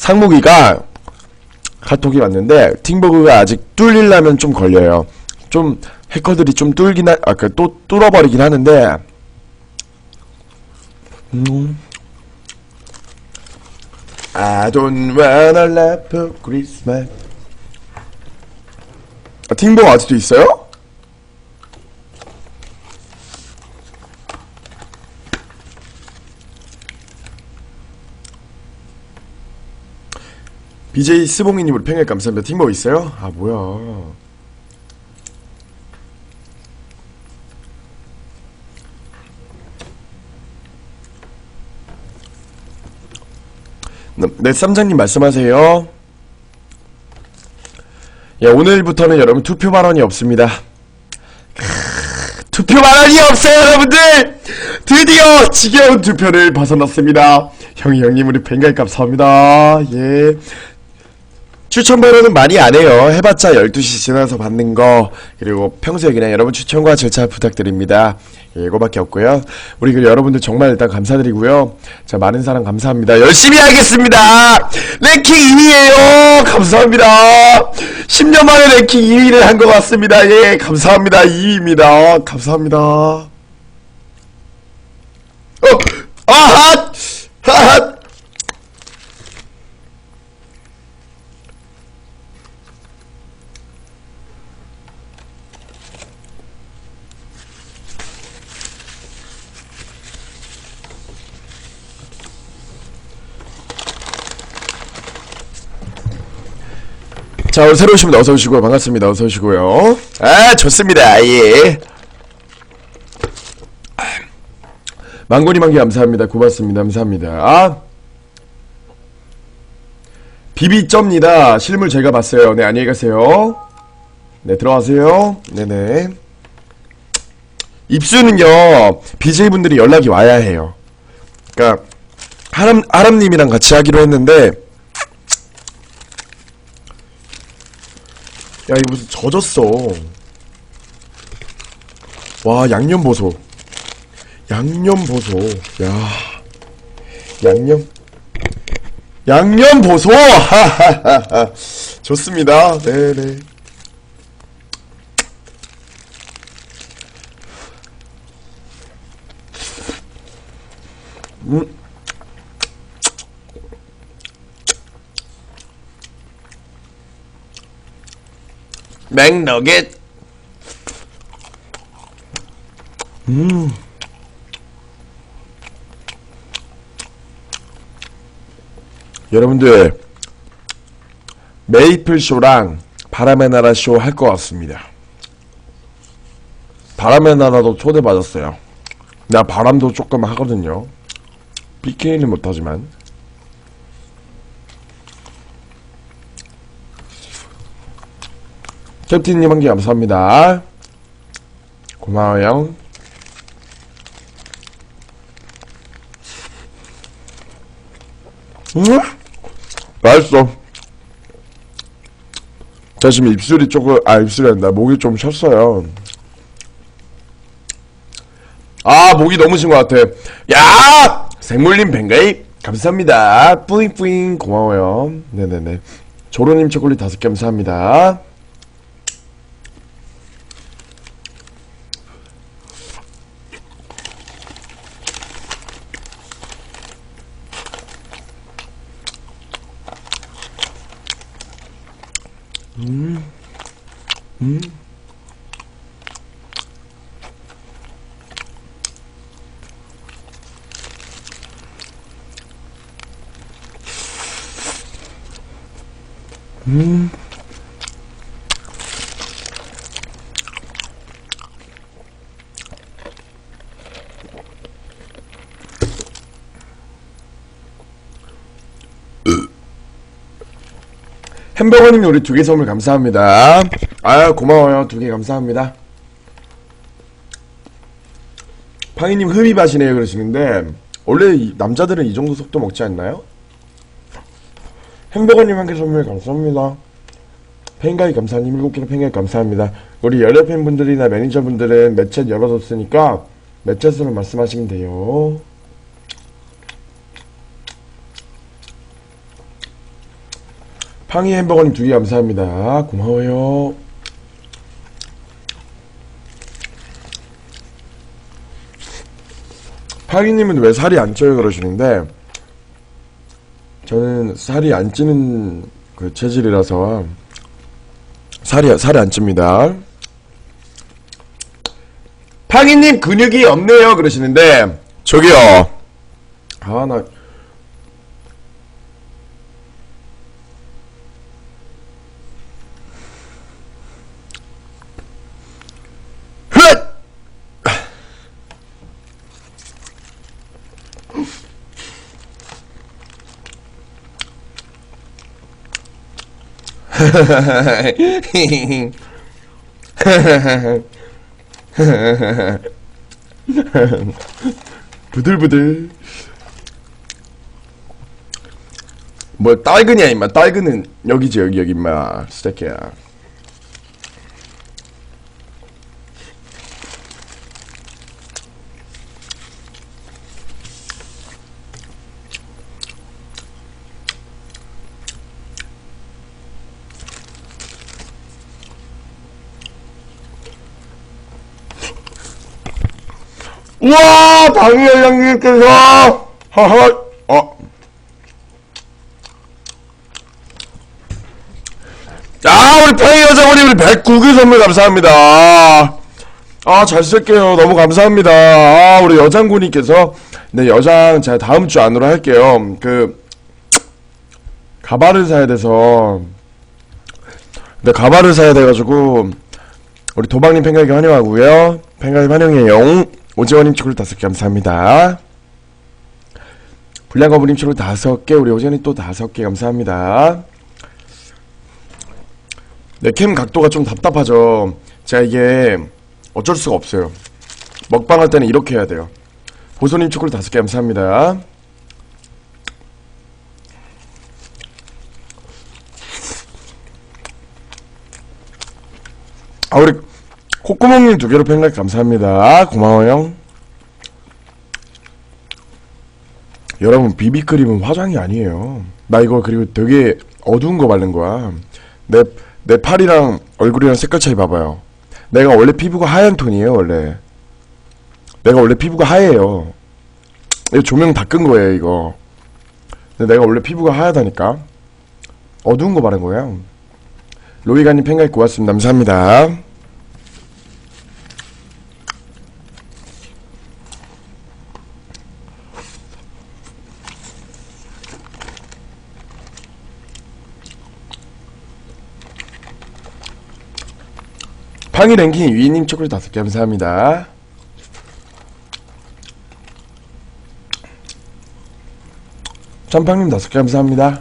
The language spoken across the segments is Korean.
상무기가 카톡이 왔는데 팅버그가 아직 뚫리려면 좀 걸려요. 좀 해커들이 좀 뚫긴 하, 아까 또 뚫어버리긴 하는데 음. I don't wanna laugh for Christmas. 아, 팅버그 아직도 있어요? BJ 스봉이님 우리 팽에 감사합니다. 팅버그 있어요? 아 뭐야? 네, 네, 쌈장님 말씀하세요. 예, 오늘부터는 여러분 투표 발언이 없습니다. 투표 발언이 없어요, 여러분들! 드디어 지겨운 투표를 벗어났습니다. 형이 형님 우리 뱅갈 감사합니다. 예. 추천 발언은 많이 안 해요. 해봤자 12시 지나서 받는 거. 그리고 평소에 그냥 여러분 추천과 절차 부탁드립니다. 예, 이거밖에 없고요. 우리 그 여러분들 정말 일단 감사드리고요. 자, 많은 사랑 감사합니다. 열심히 하겠습니다! 랭킹 2위에요! 감사합니다! 10년 만에 랭킹 2위를 한 것 같습니다. 예, 감사합니다. 2위입니다. 감사합니다. 어! 아핫! 하핫! 자, 오늘 새로 분 어서 오시고요. 반갑습니다. 어서 오시고요. 아, 좋습니다. 예. 망고니 만기 감사합니다. 고맙습니다. 감사합니다. 아. 비비점니다. 실물 제가 봤어요. 네, 안녕히 가세요. 네, 들어가세요. 네네. 입수는요, BJ분들이 연락이 와야 해요. 그니까, 하람, 하람님이랑 같이 하기로 했는데, 야, 이거 무슨 젖었어. 와, 양념 보소. 양념 보소. 야. 양념. 양념 보소! 하하하하. 좋습니다. 네네. 음. 맥너겟. 음. 여러분들 메이플 쇼랑 바람의 나라 쇼 할 것 같습니다. 바람의 나라도 초대받았어요. 나 바람도 조금 하거든요. PK는 못하지만. 캡틴님 한 개 감사합니다. 고마워요. 음? 맛있어. 저 지금 입술이 조금, 아, 입술이 아니다. 목이 좀 쉬었어요. 아, 목이 너무 쉰 것 같아. 야! 생물님 뱅가이 감사합니다. 뿌잉뿌잉 고마워요. 네네네. 조로님 초콜릿 다섯 개 감사합니다. 음, 음. 음. 햄버거님 우리 두 개 선물 감사합니다. 아 고마워요 두 개 감사합니다. 팡이님 흡입하시네요 그러시는데 원래 이- 남자들은 이 정도 속도 먹지 않나요? 햄버거님 한 개 선물 감사합니다. 팬가이 감사님 일곱 개 팬가이 감사합니다. 우리 여러 팬분들이나 매니저분들은 매챗 열어뒀으니까 매챗으로 말씀하시면 돼요. 팡이 햄버거님 두 개 감사합니다. 고마워요. 팡이님은 왜 살이 안 쪄요 그러시는데 저는 살이 안 찌는 그 체질이라서 살이 살이 안 찝니다. 팡이님 근육이 없네요 그러시는데 저기요. 아나 부들부들. 뭐 딸그냐 임마 딸그는 여기지 여기 여기 임마 스테이크야 우와 방위열 형님께서 하하 어 아, 우리 팽이 여자분이 우리 109개 선물 감사합니다. 아, 잘 쓸게요. 너무 감사합니다. 아, 우리 여장군님께서, 네, 여장 제가 다음 주 안으로 할게요. 그, 가발을 사야 돼서, 네, 가발을 사야 돼가지고, 우리 도박님 팽가기 환영하고요. 팽가기 환영해요. 오지원님 초콜릿 다섯 개 감사합니다. 불량거부님 초콜릿 다섯 개, 우리 오지원님 또 다섯 개 감사합니다. 네, 캠 각도가 좀 답답하죠. 제가 이게 어쩔 수가 없어요. 먹방 할 때는 이렇게 해야 돼요. 보소님 초콜릿 다섯 개 감사합니다. 아, 우리 콧구멍님 두 개로 팬가입 감사합니다. 고마워요. 여러분 비비크림은 화장이 아니에요. 나 이거 그리고 되게 어두운 거 바른 거야. 내, 내 팔이랑 얼굴이랑 색깔 차이 봐봐요. 내가 원래 피부가 하얀 톤이에요, 원래. 내가 원래 피부가 하얘요. 이거 조명 다 끈 거예요, 이거. 근데 내가 원래 피부가 하얗다니까. 어두운 거 바른 거야. 로이가님 팬가입 고맙습니다. 감사합니다. 팡이 랭킹 위님 초콜릿 다섯 개 감사합니다. 짬팡님 다섯 개 감사합니다.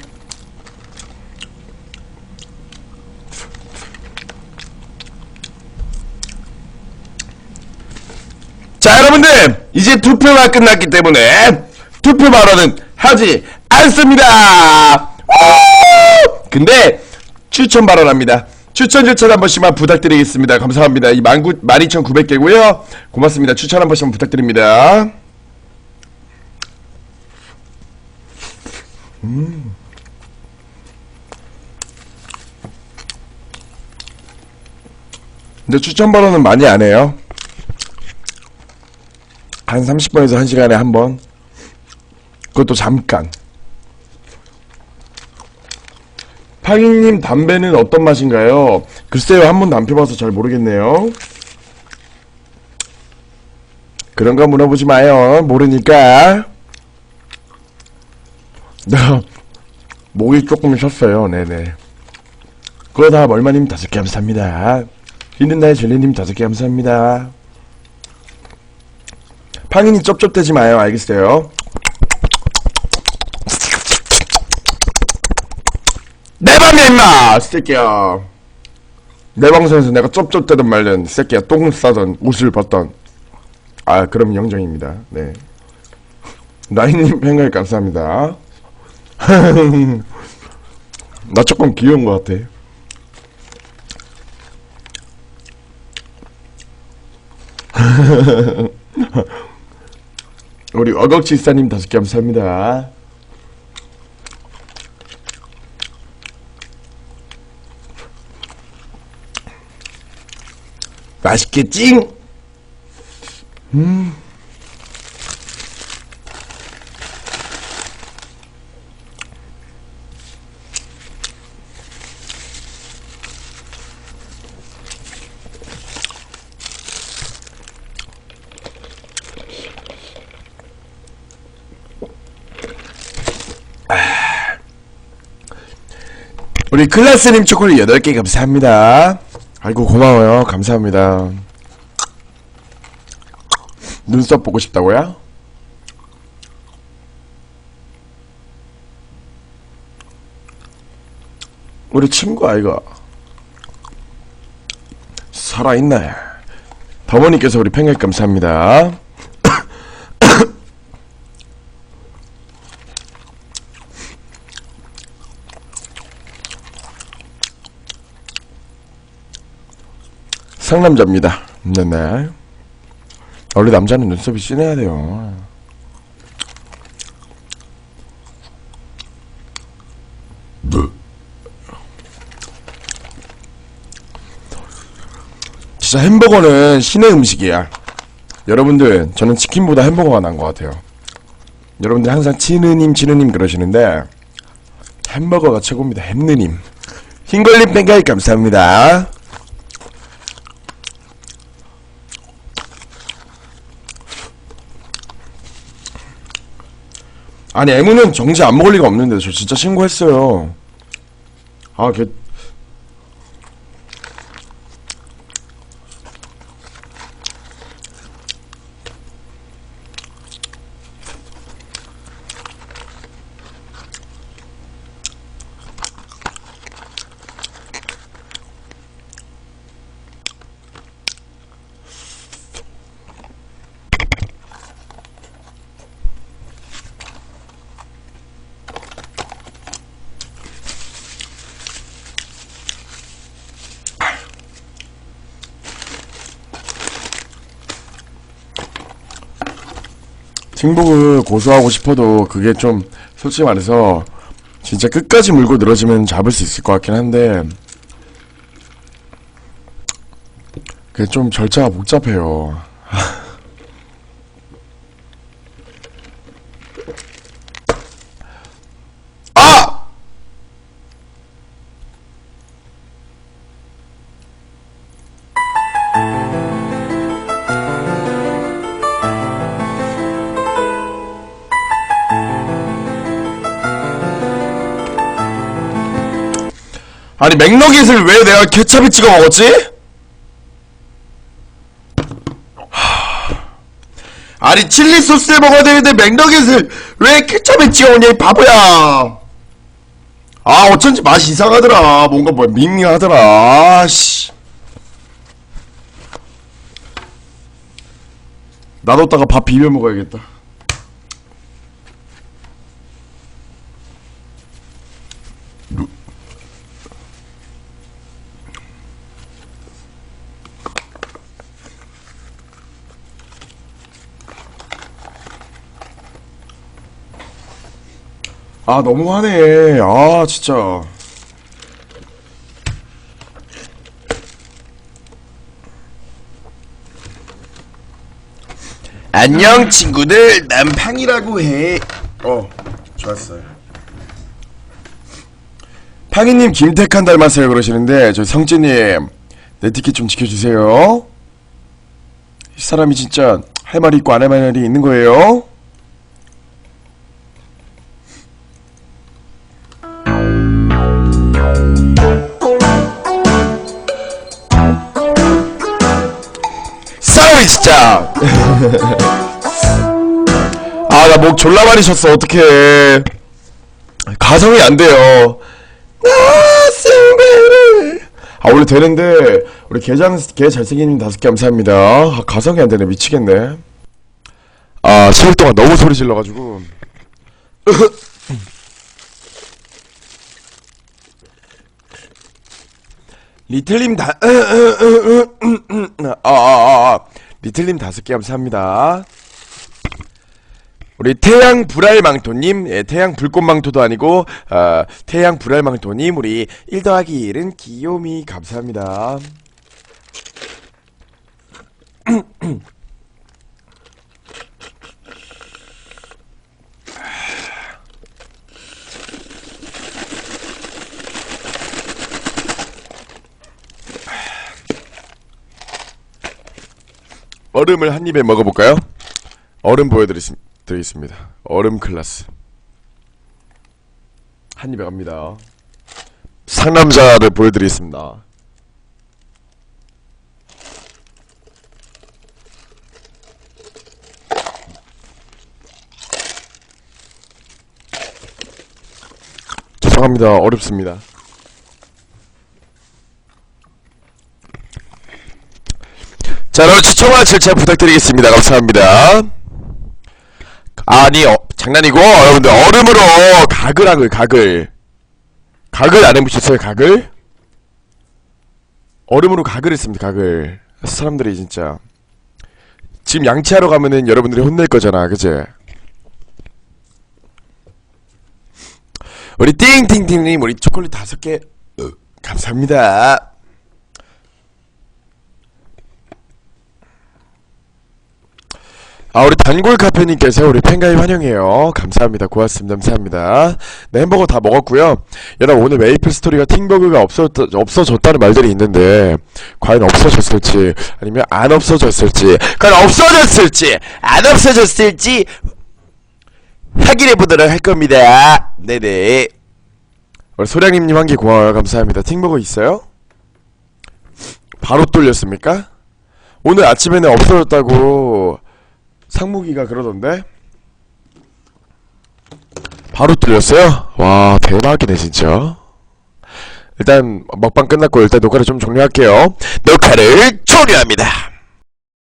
자 여러분들 이제 투표가 끝났기 때문에 투표 발언은 하지 않습니다. 우! 근데 추천 발언합니다. 추천 추천 한 번씩만 부탁드리겠습니다. 감사합니다. 이 19, 12,900개고요. 고맙습니다. 추천 한 번씩만 부탁드립니다. 음. 근데 추천 발언은 많이 안 해요. 한 30분에서 1시간에 한 번. 그것도 잠깐. 팡이님 담배는 어떤 맛인가요? 글쎄요, 한 번도 안 펴봐서 잘 모르겠네요. 그런 거 물어보지 마요. 모르니까. 나 목이 조금 쉬었어요. 네네. 그러다 멀마님 다섯 개 감사합니다. 힘든 나의 젤리님 다섯 개 감사합니다. 팡이니 쩝쩝대지 마요. 알겠어요? 내 방이야 임마! 새끼야. 내 방송에서 내가 쩝쩝대든 말든 새끼야 똥 싸던 옷을 벗던 아 그럼 영정입니다. 네. 나인님 팬가입 감사합니다. 나 조금 귀여운 것 같아. 우리 어걱지사님 다섯 개 감사합니다. 맛있겠지? 음. 우리 클라스님 초콜릿 8개 감사합니다. 아이고, 고마워요. 감사합니다. 눈썹 보고 싶다고요? 우리 친구 아이가 살아있네. 더머니께서 우리 팽을 감사합니다. 상남자입니다. 네네. 원래 남자는 눈썹이 진해야 돼요. 진짜 햄버거는 신의 음식이야. 여러분들, 저는 치킨보다 햄버거가 나은 것 같아요. 여러분들 항상 치느님, 치느님 그러시는데, 햄버거가 최고입니다. 햄느님. 흰걸림 뺑가이 감사합니다. 아니 애무는 정지 안 먹을 리가 없는데 저 진짜 신고했어요. 아 걔. 승복을 고수하고 싶어도 그게 좀 솔직히 말해서 진짜 끝까지 물고 늘어지면 잡을 수 있을 것 같긴 한데 그게 좀 절차가 복잡해요. 아니 맥너깃을 왜 내가 케찹에 찍어 먹었지? 하... 아니 칠리 소스에 먹어야 되는데 맥너깃을 왜 케찹에 찍어 먹냐 이 바보야. 아 어쩐지 맛이 이상하더라. 뭔가 뭐 밍밍하더라. 아씨. 놔뒀다가 밥 비벼 먹어야겠다 아 너무하네. 아 진짜. 안녕 친구들. 난 팡이라고 해어 좋았어요. 팡이님 김태칸 닮았어요 그러시는데 저 성재님 내 티켓 좀 지켜주세요. 이 사람이 진짜 할 말이 있고 안 할 말이 있는 거예요 싸움이 진짜. 아 나 목 졸라 많이 쳤어. 어떡해. 가성이 안 돼요. 아 원래 되는데 우리 개장 개 잘생긴 다섯 개 감사합니다. 아, 가성이 안 되네. 미치겠네. 아 10일 동안 너무 소리 질러가지고 리틀님 다, 아, 아, 아, 아. 리틀님 다섯 개 감사합니다. 우리 태양 불알망토님, 예, 태양 불꽃망토도 아니고, 어, 태양 불알망토님, 우리 1 더하기 1은 귀요미 감사합니다. 얼음을 한 입에 먹어볼까요? 얼음 보여드리겠습니다. 얼음 클라스. 한 입에 갑니다. 상남자를 보여드리겠습니다. 죄송합니다. 어렵습니다. 추천과 절차 부탁드리겠습니다. 감사합니다. 아니, 어, 장난이고 여러분들 얼음으로 가글 하글 가글 가글 안 해보셨어요? 가글? 얼음으로 가글 했습니다. 가글 사람들이 진짜 지금 양치하러 가면은 여러분들이 혼낼 거잖아, 그치? 우리 띵띵띵님 우리 초콜릿 다섯 개 으, 감사합니다. 아 우리 단골 카페님께서 우리 팬가입 환영해요. 감사합니다. 고맙습니다. 감사합니다. 네 햄버거 다 먹었고요. 여러분 오늘 메이플 스토리가 팅버그가 없어, 없어졌다는 말들이 있는데 과연 없어졌을지 아니면 안 없어졌을지 과연 없어졌을지 안 없어졌을지 확인해 보도록 할 겁니다. 네네. 우리 소량님님 한 개 고마워요. 감사합니다. 팅버거 있어요? 바로 뚫렸습니까? 오늘 아침에는 없어졌다고 상무기가 그러던데? 바로 뚫렸어요? 와 대박이네 진짜. 일단 먹방 끝났고 일단 녹화를 좀 종료할게요. 녹화를 종료합니다